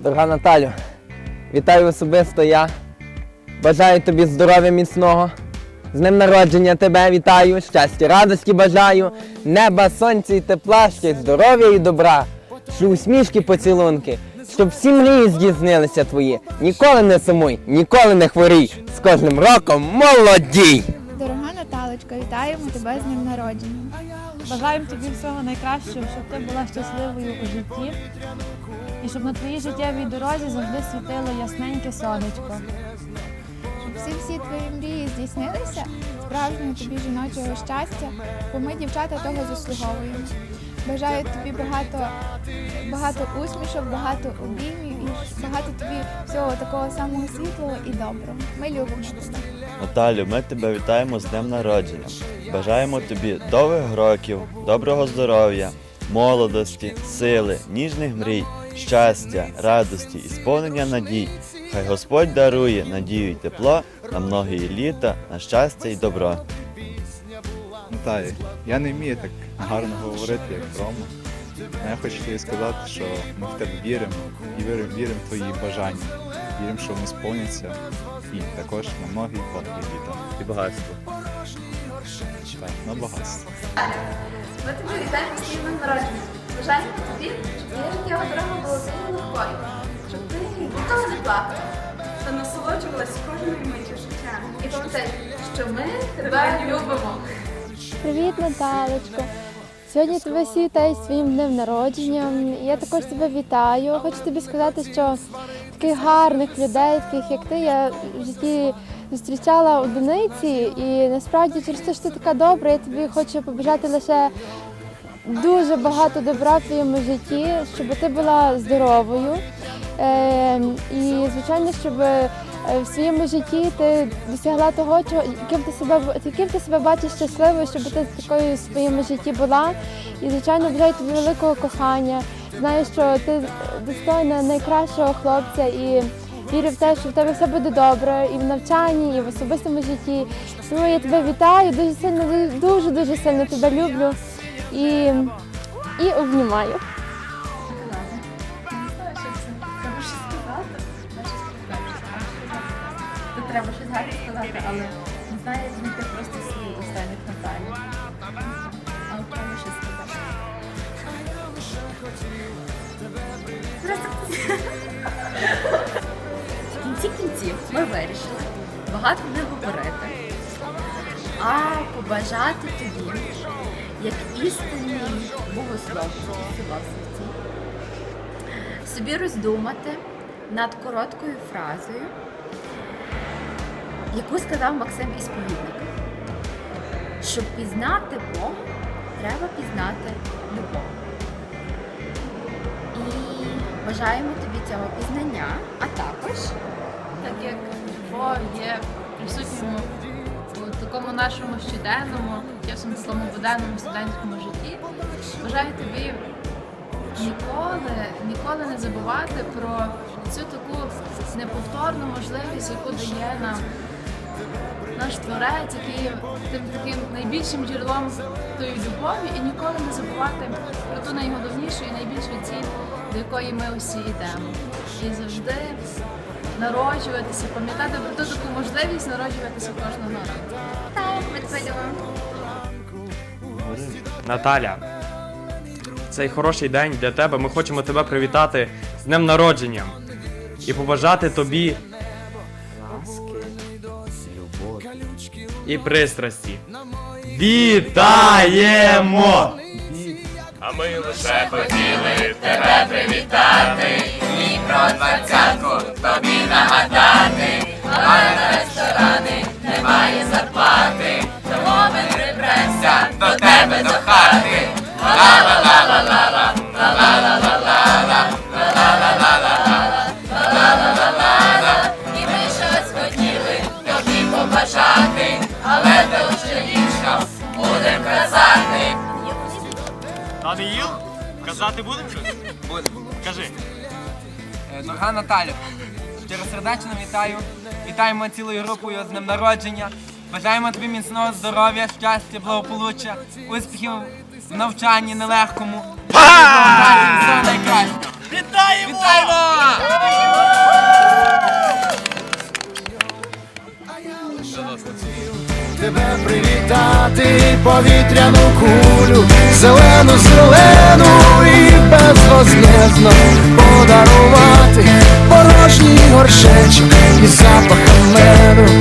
Дорога Наталю, вітаю особисто я. Бажаю тобі здоров'я міцного. З днем народження тебе вітаю, щастя, радості бажаю, неба, сонця і тепла, ще здоров'я і добра, що усмішки поцілунки, щоб всі мрії здійснилися твої. Ніколи не сумуй, ніколи не хворій. З кожним роком молодій! Дорога Наталочка, вітаємо тебе з днем народження. Бажаємо тобі всього найкращого, щоб ти була щасливою у житті. І щоб на твоїй життєвій дорозі завжди світило ясненьке сонечко. Щоб всі всі твої мрії здійснилися, справжнього тобі жіночого щастя, бо ми, дівчата, того заслуговуємо. Бажаю тобі багато, багато усмішок, багато обіймів і багато тобі всього такого самого світлого і доброго. Ми любимо тебе. Наталю, ми тебе вітаємо з днем народження. Бажаємо тобі довгих років, доброго здоров'я, молодості, сили, ніжних мрій, щастя, радості і сповнення надій. Хай Господь дарує надію й тепло на многії літа, на щастя й добро. Наталі, я не вмію так гарно говорити, як Рома. Але Я хочу тобі сказати, що ми в тебе віримо і віримо, віримо в твої бажання. Віримо, що вони сповняться і також на многі довгі літа. І багатство. Так, на багатство. Ми тобі вітаємо з днем народження. Бажаємо тобі, щоб твоя життєва дорога була дуже легкою, щоб ти ніколи не плакала. та насолоджувалася кожною миттю життя. І пам'ятай, що ми тебе любимо. Привіт, Наталочко. Сьогодні тебе всі вітають з своїм днем народження. Я також тебе вітаю. Хочу тобі сказати, що таких гарних людей, таких як ти, я в житті зустрічала одиниці, і насправді через те, що ти така добра, я тобі хочу побажати лише дуже багато добра в твоєму житті, щоб ти була здоровою. Е, і звичайно, щоб е, в своєму житті ти досягла того, чого яким ти себе яким ти себе бачиш щасливою, щоб ти такою в своєму житті була. І звичайно бажаю тобі великого кохання. Знаю, що ти достойна найкращого хлопця і вірю в те, що в тебе все буде добре і в навчанні, і в особистому житті. Тому я тебе вітаю, дуже сильно, дуже дуже сильно тебе люблю і, і обнімаю. Треба щось гарне сказати, але не знаю, як знайти просто слів останніх Наталі. Але треба щось сказати. В кінці кінців ми вирішили багато не говорити, а побажати тобі, як істинній богословці і філософці, собі роздумати над короткою фразою, яку сказав Максим Ісповідник. Щоб пізнати Бога, треба пізнати любов. І бажаємо тобі цього пізнання, а також Так як любов є присутньою такому нашому щоденному, часом такому буденному студентському житті, бажаю тобі ніколи, ніколи не забувати про цю таку неповторну можливість, яку дає нам наш творець, який тим таким найбільшим джерелом тої любові, і ніколи не забувати про ту найголовнішу і найбільшу ціль, до якої ми усі йдемо. І завжди народжуватися, пам'ятати про ту таку можливість народжуватися кожного року. так, ми. Наталя, цей хороший день для тебе. Ми хочемо тебе привітати з днем народження і побажати тобі і пристрасті. Вітаємо! А ми лише хотіли тебе привітати і про двадцятку тобі нагадати. Але на ресторани немає зарплати, тому ми прибремся до тебе до хати. Ла-ла-ла-ла-ла-ла, ла-ла-ла-ла-ла-ла. І ми щось хотіли тобі побажати, але ти вже ліжком будем казати. Даниїл, казати будемо щось? Будемо. Кажи. Е, Дорога Наталю, Щиросердечно вітаю. Вітаємо цілою групою з днем народження. Бажаємо тобі міцного здоров'я, щастя, благополуччя, успіхів в навчанні нелегкому. Вітаємо. Вітаємо! Тебе привітати повітряну кулю, зелену, зелену і безвозмезно горшечок і запахом меду.